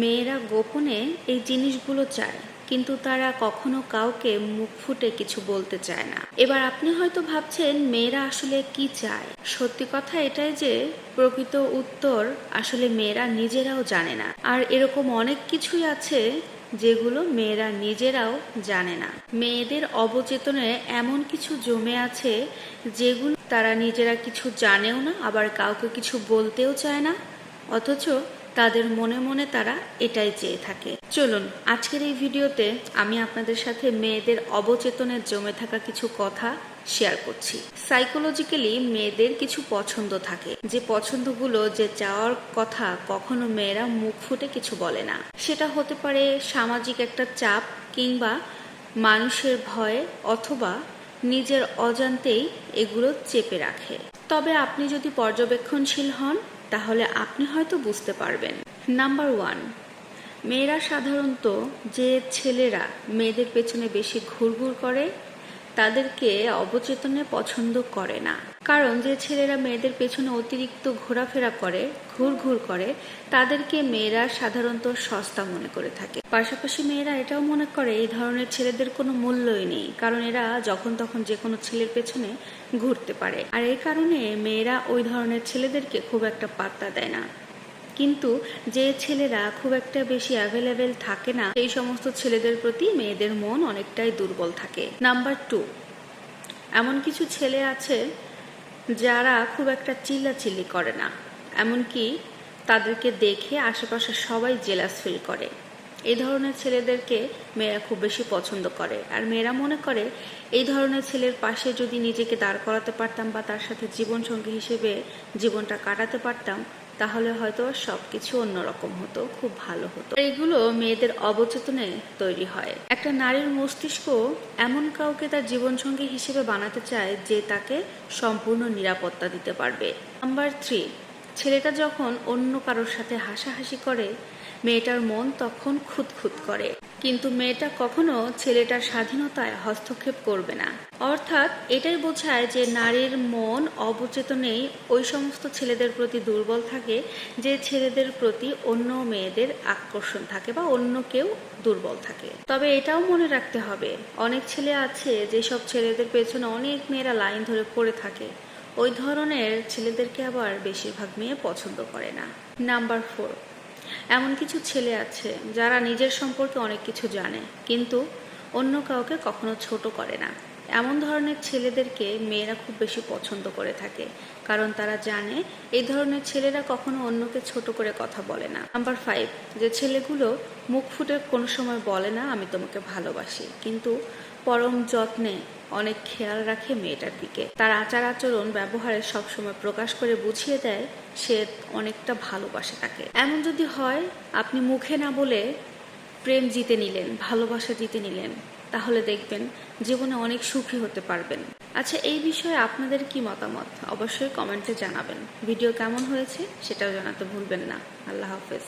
মেয়েরা গোপনে এই জিনিসগুলো চায়, কিন্তু তারা কখনো কাউকে মুখ ফুটে কিছু বলতে চায় না। এবার আপনি হয়তো ভাবছেন, মেয়েরা আসলে কি চায়? সত্যি কথা এটাই যে, প্রকৃত উত্তর আসলে মেয়েরা নিজেরাও জানে না। আর এরকম অনেক কিছুই আছে যেগুলো মেয়েরা নিজেরাও জানে না। মেয়েদের অবচেতনে এমন কিছু জমে আছে যেগুলো তারা নিজেরা কিছু জানেও না, আবার কাউকে কিছু বলতেও চায় না। অথচ তাদের মনে মনে তারা এটাই চেয়ে থাকে। চলুন, আজকের এই ভিডিওতে আমি আপনাদের সাথে মেয়েদের অবচেতনে জমে থাকা কিছু কথা শেয়ার করছি। সাইকোলজিক্যালি মেয়েদের কিছু পছন্দ থাকে। যে পছন্দগুলো যে চাওয়ার কথা কখনো মেয়েরা মুখ ফুটে কিছু বলে না। সেটা হতে পারে সামাজিক একটা চাপ কিংবা মানুষের ভয়ে অথবা নিজের অজান্তেই এগুলো চেপে রাখে। তবে আপনি যদি পর্যবেক্ষণশীল হন তাহলে আপনি হয়তো বুঝতে পারবেন। নাম্বার ওয়ান মেয়েরা সাধারণত যে ছেলেরা মেয়েদের পেছনে বেশি ঘুরঘুর করে, তাদেরকে অবচেতনে পছন্দ করে না। কারণ যে ছেলেরা মেয়েদের পেছনে অতিরিক্ত ঘোরাফেরা করে ঘুর ঘুর করে, তাদেরকে মেয়েরা সাধারণত সস্তা মনে করে থাকে। পাশাপাশি মেয়েরা এটাও মনে করে এই ধরনের ছেলেদের কোনো মূল্যই নেই, কারণ এরা যখন তখন যে কোনো ছেলের পেছনে ঘুরতে পারে। আর এই কারণে মেয়েরা ওই ধরনের ছেলেদেরকে খুব একটা পাত্তা দেয় না। কিন্তু যে ছেলেরা খুব একটা বেশি অ্যাভেলেবেল থাকে না, সেই সমস্ত ছেলেদের প্রতি মেয়েদের মন অনেকটাই দুর্বল থাকে। নাম্বার টু এমন কিছু ছেলে আছে যারা খুব একটা চিল্লাচিল্লি করে না, এমনকি তাদেরকে দেখে আশেপাশে সবাই জেলাস ফিল করে। এই ধরনের ছেলেদেরকে মেয়েরা খুব বেশি পছন্দ করে। আর মেয়েরা মনে করে এই ধরনের ছেলের পাশে যদি নিজেকে দাঁড় করাতে পারতাম বা তার সাথে জীবনসঙ্গী হিসেবে জীবনটা কাটাতে পারতাম তাহলে হয়তো সব কিছু অন্যরকম হতো, খুব ভালো হতো। এগুলো মেয়েদের অবচেতনে তৈরি হয়। একটা নারীর মস্তিষ্ক এমন কাউকে তার জীবনসঙ্গী হিসেবে বানাতে চায় যে তাকে সম্পূর্ণ নিরাপত্তা দিতে পারবে। নাম্বার থ্রি, ছেলেটা যখন অন্য কারোর সাথে হাসাহাসি করে, মেয়েটার মন তখন খুঁতখুত করে। কিন্তু মেয়েটা কখনো ছেলেটার স্বাধীনতায় হস্তক্ষেপ করবে না। অর্থাৎ এটাই বোঝায় যে নারীর মন অবচেতনেই ওই সমস্ত ছেলেদের প্রতি দুর্বল থাকে, যে ছেলেদের প্রতি অন্য মেয়েদের আকর্ষণ থাকে বা অন্য কেউ দুর্বল থাকে। তবে এটাও মনে রাখতে হবে, অনেক ছেলে আছে যেসব ছেলেদের পেছনে অনেক মেয়েরা লাইন ধরে পড়ে থাকে। ওই ধরনের ছেলেদেরকে আবার বেশিরভাগ মেয়ে পছন্দ করে না। নাম্বার ফোর এমন কিছু ছেলে আছে যারা নিজের সম্পর্কে অনেক কিছু জানে, কিন্তু অন্য কাউকে কখনো ছোট করে না। এমন ধরনের ছেলেদেরকে মেয়েরা খুব বেশি পছন্দ করে থাকে, কারণ তারা জানে এই ধরনের ছেলেরা কখনো অন্যকে ছোট করে কথা বলে না। নাম্বার ফাইভ যে ছেলেগুলো মুখ ফুটে কোনো সময় বলে না, আমি তোমাকে ভালোবাসি। কিন্তু পরম যত্নে অনেক খেয়াল রাখে মেয়েটার দিকে। তার আচার আচরণ ব্যবহারে সবসময় প্রকাশ করে বুঝিয়ে দেয়, সে অনেকটা ভালোবাসে তাকে। এমন যদি হয়, আপনি মুখে না বলে প্রেম জিতে নিলেন, ভালোবাসা জিতে নিলেন তাহলে দেখবেন জীবনে অনেক সুখী হতে পারবেন। আচ্ছা এই বিষয়ে আপনাদের কি মতামত? অবশ্যই কমেন্টে জানাবেন। ভিডিও কেমন হয়েছে সেটাও জানাতে ভুলবেন না। আল্লাহ হাফেজ।